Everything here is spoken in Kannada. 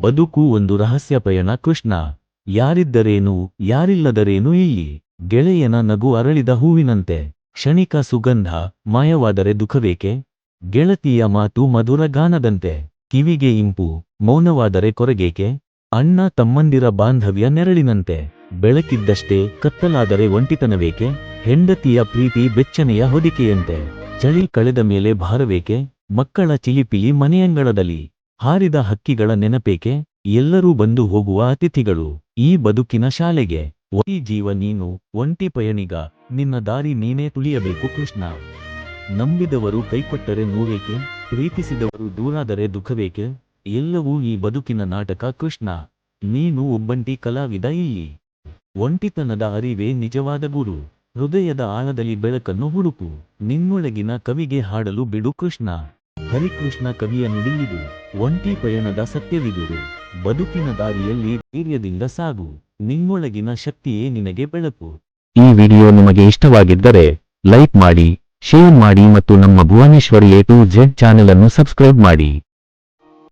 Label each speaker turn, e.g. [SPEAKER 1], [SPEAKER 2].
[SPEAKER 1] ಬದುಕು ಒಂದು ರಹಸ್ಯ ಪಯಣ ಕೃಷ್ಣ. ಯಾರಿದ್ದರೇನು, ಯಾರಿಲ್ಲದರೇನು ಇಲ್ಲಿ. ಗೆಳೆಯನ ನಗು ಅರಳಿದ ಹೂವಿನಂತೆ. ಕ್ಷಣಿಕ ಸುಗಂಧ, ಮಾಯವಾದರೆ ದುಃಖವೇಕೆ? ಗೆಳತಿಯ ಮಾತು ಮಧುರ ಗಾನದಂತೆ. ಕಿವಿಗೆ ಇಂಪು, ಮೌನವಾದರೆ ಕೊರಗೇಕೆ? ಅಣ್ಣ ತಮ್ಮಂದಿರ ಬಾಂಧವ್ಯ ನೆರಳಿನಂತೆ. ಬೆಳಕಿದ್ದಷ್ಟೇ ಕತ್ತಲಾದರೆ ಒಂಟಿತನವೇಕೆ? ಹೆಂಡತಿಯ ಪ್ರೀತಿ ಬೆಚ್ಚನೆಯ ಹೊದಿಕೆಯಂತೆ. ಚಳಿ ಕಳೆದ ಮೇಲೆ ಭಾರವೇಕೆ? ಮಕ್ಕಳ ಚಿಲಿಪಿಲಿ ಮನೆಯಂಗಳದಲ್ಲಿ. ಹಾರಿದ ಹಕ್ಕಿಗಳ ನೆನಪೇಕೆ? ಎಲ್ಲರೂ ಬಂದು ಹೋಗುವ ಅತಿಥಿಗಳು ಈ ಬದುಕಿನ ಶಾಲೆಗೆ. ಈ ಜೀವ ನೀನು, ಒಂಟಿ ಪಯಣಿಗ, ನಿನ್ನ ದಾರಿ ನೀನೇ ತುಳಿಯಬೇಕು ಕೃಷ್ಣ. ನಂಬಿದವರು ಕೈಕೊಟ್ಟರೆ ನೋವೇಕೆ? ಪ್ರೀತಿಸಿದವರು ದೂರಾದರೆ ದುಃಖವೇಕೆ? ಎಲ್ಲವೂ ಈ ಬದುಕಿನ ನಾಟಕ ಕೃಷ್ಣ. ನೀನು ಒಬ್ಬಂಟಿ ಕಲಾವಿದ ಇಲ್ಲಿ. ಒಂಟಿತನದ ಅರಿವೇ ನಿಜವಾದ ಗುರು. ಹೃದಯದ ಆಳದಲ್ಲಿ ಬೆಳಕನ್ನು ಹುಡುಕು. ನಿನ್ನೊಳಗಿನ ಕವಿಗೆ ಹಾಡಲು ಬಿಡು ಕೃಷ್ಣ. ಹರಿಕೃಷ್ಣ ಕವಿಯ ನುಡಿಯಿದು, ಒಂಟಿ ಪಯಣದ ಸತ್ಯವಿದುದು. ಬದುಕಿನ ದಾರಿಯಲ್ಲಿ ಧೈರ್ಯದಿಂದ ಸಾಗು, ನಿಮ್ಮೊಳಗಿನ ಶಕ್ತಿಯೇ ನಿನಗೆ ಬೆಳಕು.
[SPEAKER 2] ಈ ವಿಡಿಯೋ ನಿಮಗೆ ಇಷ್ಟವಾಗಿದ್ದರೆ, ಲೈಕ್ ಮಾಡಿ, ಶೇರ್ ಮಾಡಿ ಮತ್ತು ನಮ್ಮ Bhuvaneshwari A to Z channel ಅನ್ನು ಸಬ್ಸ್ಕ್ರೈಬ್ ಮಾಡಿ.